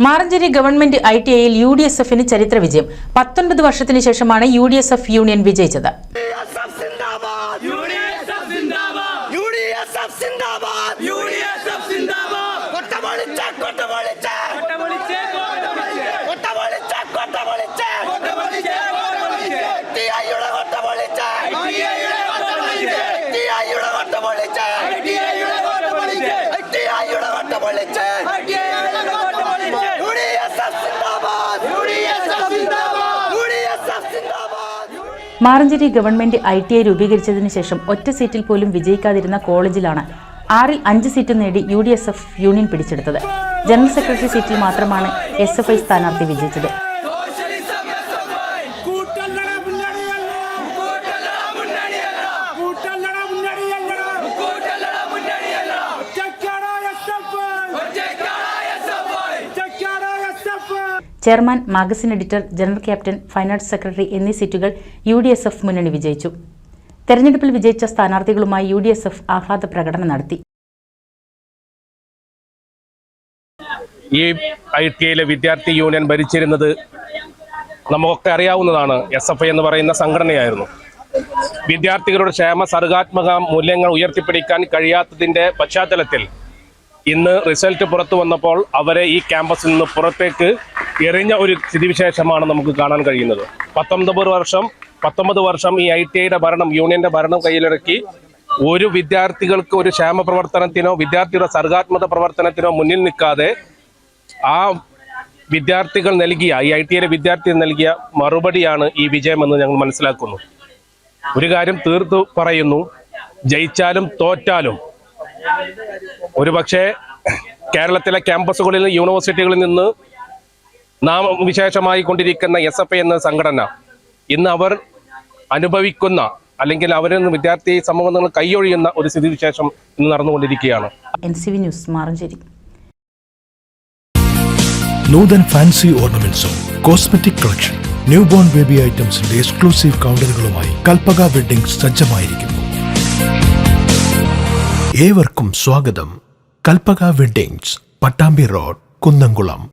Maranchery government I T ഐയിൽ U D S എഫിന് ചരിത്ര വിജയം. പത്തൊൻപത് വർഷത്തിന് ശേഷമാണ് U D S F union വിജയിച്ചത് യുഡിഎസ്എഫ് സിന്ദാബാദ്. UDSF Zindabad. UDSF Maranchery government I T I രൂപീകരിച്ചതിന് ശേഷം ഒറ്റ സീറ്റിൽ പോലും വിജയിക്കാതിരുന്ന കോളേജിലാണ് ആറിൽ അഞ്ച് സീറ്റ് നേടി U D S F union പിടിച്ചെടുത്തത്. ജനറൽ സെക്രട്ടറി സീറ്റിൽ മാത്രമാണ് എസ് എഫ് ഐ സ്ഥാനാർത്ഥി വിജയിച്ചത്. Chairman magazine editor general captain finance secretary എന്നീ സീറ്റുകൾ യു ഡി എസ് എഫ് മുന്നണി വിജയിച്ചു. തെരഞ്ഞെടുപ്പിൽ വിജയിച്ച സ്ഥാനാർത്ഥികളുമായി യു ഡി എസ് എഫ് ആഹ്ലാദ പ്രകടനം നടത്തി. ഈ ഐ ടി ഐയിലെ വിദ്യാർത്ഥി യൂണിയൻ ഭരിച്ചിരുന്നത് നമുക്കൊക്കെ അറിയാവുന്നതാണ് എസ് എഫ് ഐ എന്ന് പറയുന്ന സംഘടനയായിരുന്നു. വിദ്യാർത്ഥികളുടെ ക്ഷേമ സർഗാത്മക മൂല്യങ്ങൾ ഉയർത്തിപ്പിടിക്കാൻ കഴിയാത്തതിന്റെ പശ്ചാത്തലത്തിൽ ഇന്ന് റിസൾട്ട് പുറത്തു വന്നപ്പോൾ അവരെ ഈ ക്യാമ്പസിൽ നിന്ന് പുറത്തേക്ക് എറിഞ്ഞ ഒരു സ്ഥിതിവിശേഷമാണ് നമുക്ക് കാണാൻ കഴിയുന്നത്. പത്തൊമ്പത് വർഷം പത്തൊമ്പത് വർഷം ഈ ഐ ടി ഐയുടെ ഭരണം യൂണിയന്റെ ഭരണം കയ്യിലിറക്കി ഒരു വിദ്യാർത്ഥികൾക്ക് ഒരു ക്ഷേമ പ്രവർത്തനത്തിനോ വിദ്യാർത്ഥിയുടെ സർഗാത്മക പ്രവർത്തനത്തിനോ മുന്നിൽ നിൽക്കാതെ ആ വിദ്യാർത്ഥികൾ നൽകിയ ഈ ഐ ടി ഐയിലെ വിദ്യാർത്ഥികൾ നൽകിയ മറുപടിയാണ് ഈ വിജയമെന്ന് ഞങ്ങൾ മനസ്സിലാക്കുന്നു. ഒരു കാര്യം തീർത്തു പറയുന്നു ജയിച്ചാലും തോറ്റാലും. ഒരുപക്ഷെ കേരളത്തിലെ ക്യാമ്പസുകളിൽ യൂണിവേഴ്സിറ്റികളിൽ നിന്ന് നാമവിശേഷമായി കൊണ്ടിരിക്കുന്ന എസ് എഫ് ഐ എന്ന സംഘടന ഇന്ന് അവർ അനുഭവിക്കുന്ന അല്ലെങ്കിൽ അവരിൽ നിന്ന് വിദ്യാർത്ഥി സമൂഹങ്ങൾ കൈയൊഴിയുന്ന ഒരു സ്ഥിതിവിശേഷം ഇന്ന് നടന്നുകൊണ്ടിരിക്കുകയാണ്. N C V news Maranchery. Nuthan fancy ഓർണമെന്റ്സും cosmetic collection new born baby ഐറ്റംസിന്റെ exclusive കൗണ്ടറുകളുമായി കൽപ്പക വെഡിംഗ് സജ്ജമായിരിക്കുന്നു. ഏവർക്കും സ്വാഗതം. Kalpaka weddings Pattambi road Kunnamkulam.